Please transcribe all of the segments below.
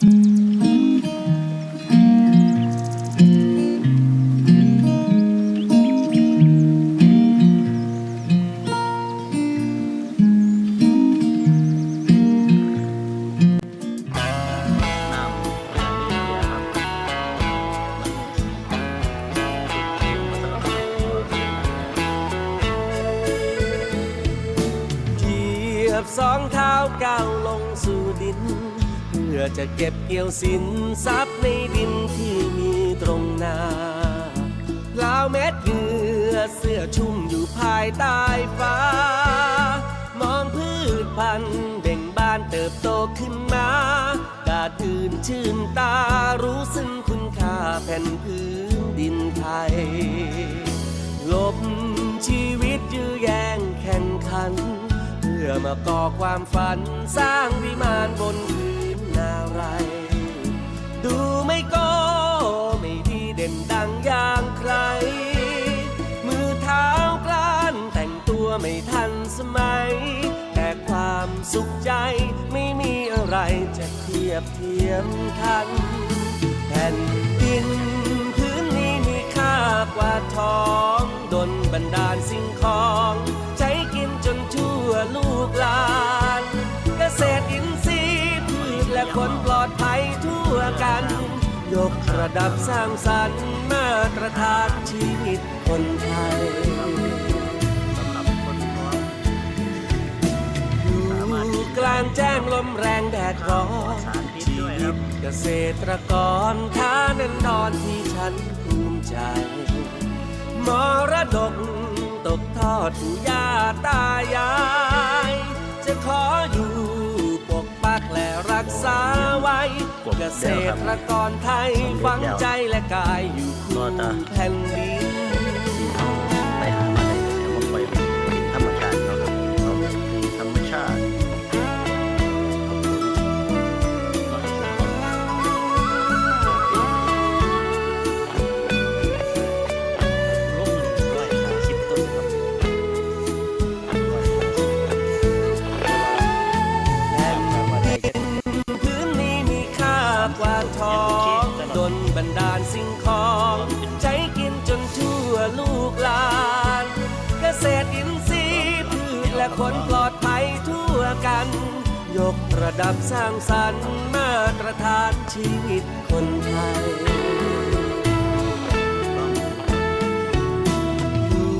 สองเท้าก้าวลงสู่ดิน พื่อจะเก็บเกี่ยวสินทรัพย์ในดินที่มีตรงนาลาวเม็ดเหงื่อเสื้อชุ่มอยู่ภายใต้ฟ้า มองพืชพันธุ์เบ่งบานเติบโตขึ้นมา กาดอื่นชื่นตารู้ซึ่งคุณค่าแผ่นพื้นดินไทย ลบชีวิตยื้อแย่งแข่งขัน เพื่อมาก่อความฝันสร้างวิมานบนพื้น ไม่ทันสมัย แต่ความสุขใจไม่มีอะไรจะเทียบเทียมทัน แผ่นดินพื้นนี้มีค่ากว่าทองดนบันดาลสิ่งของ ใช้กินจนทั่วลูกหลาน เกษตรอินทรีย์พืชและคนปลอดภัยทั่วกัน ยกระดับสร้างสรรค์มาตรฐานชีวิตคนไทยางแจ้งลมแรงแดดร้อนชีวิตเกษตรกรท้านันดอนที่ฉันภูมิใจ มรดกตกทอดปู่ย่าตายาย จะขออยู่ปกปักและรักษาไว้ เกษตรกรไทยฝังใจและกายอยู่คู่แผ่นดิน ดนบันดาลสิ่งของ ใช้กินจนทั่วลูกหลาน เกษตรอินทรีย์พืชและคนปลอดภัยทั่วกัน ยกระดับสร้างสรรค์มาตรฐานชีวิตคนไทยอยู่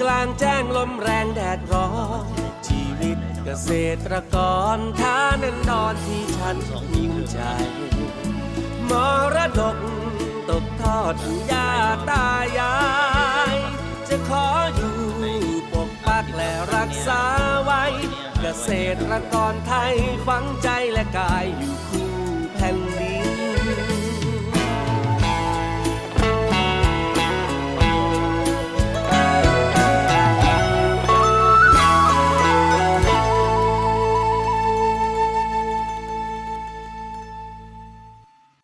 กลางแจ้งลมแรงแดดร้อนชีวิตเกษตรกรท้านันนอนที่ฉันยิ่งใจ มรดกตกทอดยาตายาย จะขออยู่ปกปักและรักษาไว้ เกษตรกรไทยฝังใจและกายอยู่คู่